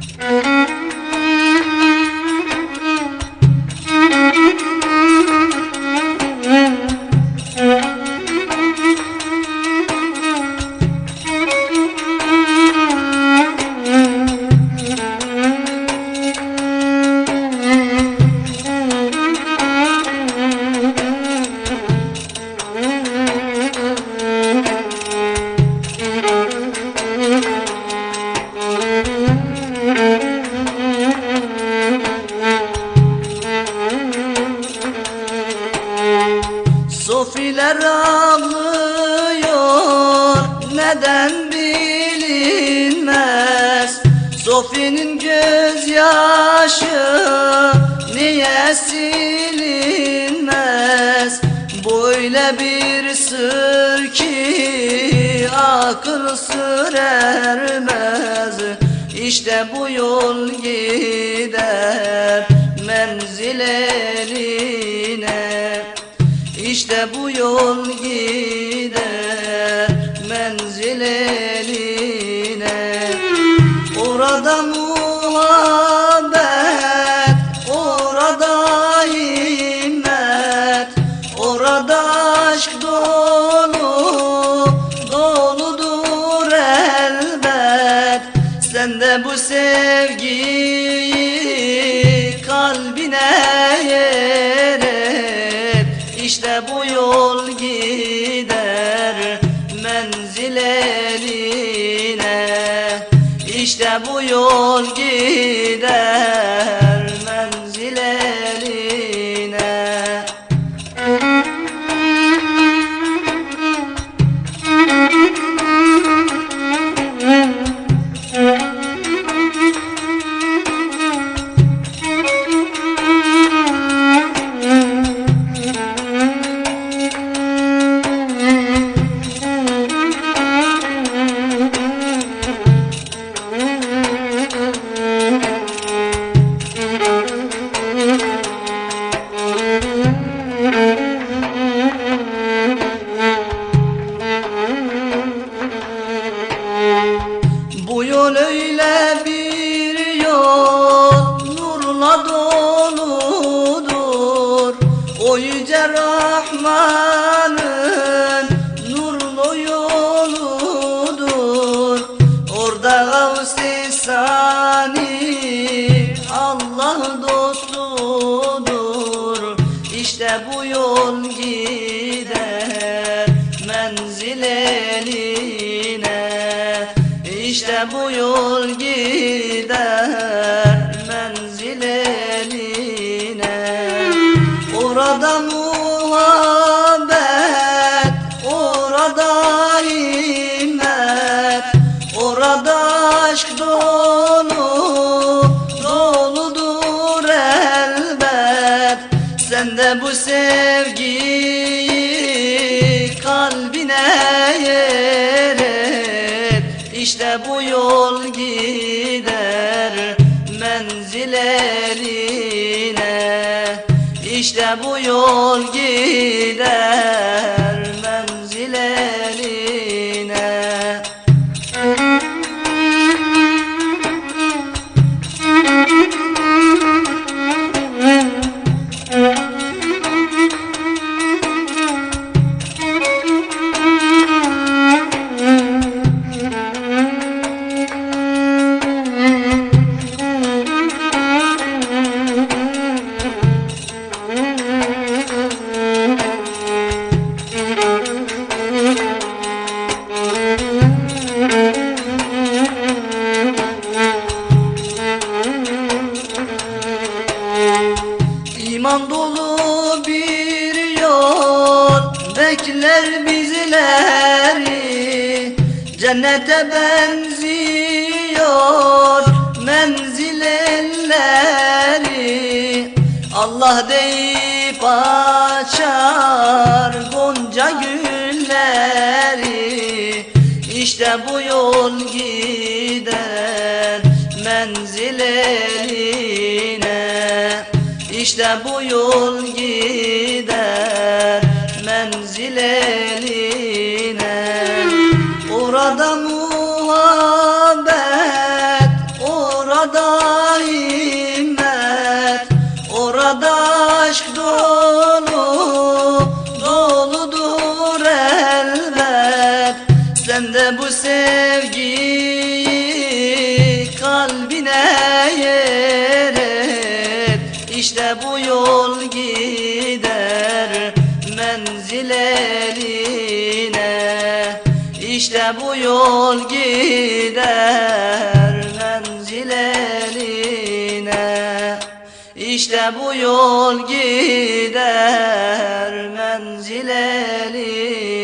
Mm-hmm. Sofiler ağlıyor neden bilinmez? Sofi'nin gözyaşı niye silinmez? Böyle bir sır ki akıl sır ermez İşte bu yol gider menzil işte bu yol gider menzil eline. Orada muhabbet, orada himmet Orada aşk dolu, doludur elbet. Sen de bu sevgiyi bu yol gider menzil eline İşte bu yol gider O yüce Rahman'ın nurlu yoludur. Orada Gavs-i Sani Allah dostudur. İşte bu yol gider menzil eline. İşte bu yol gider Sen de bu sevgiyi kalbine yer et. İşte bu yol gider menzil eline İşte bu yol gider bekler bizleri Cennete benziyor. Menzil elleri Allah deyip açar gonca gülleri. İşte bu yol gider menzil eline. İşte bu yol gider sevgiyi kalbine yer et. İşte bu yol gider menzil eline İşte bu yol gider menzil eline İşte bu yol gider menzil eline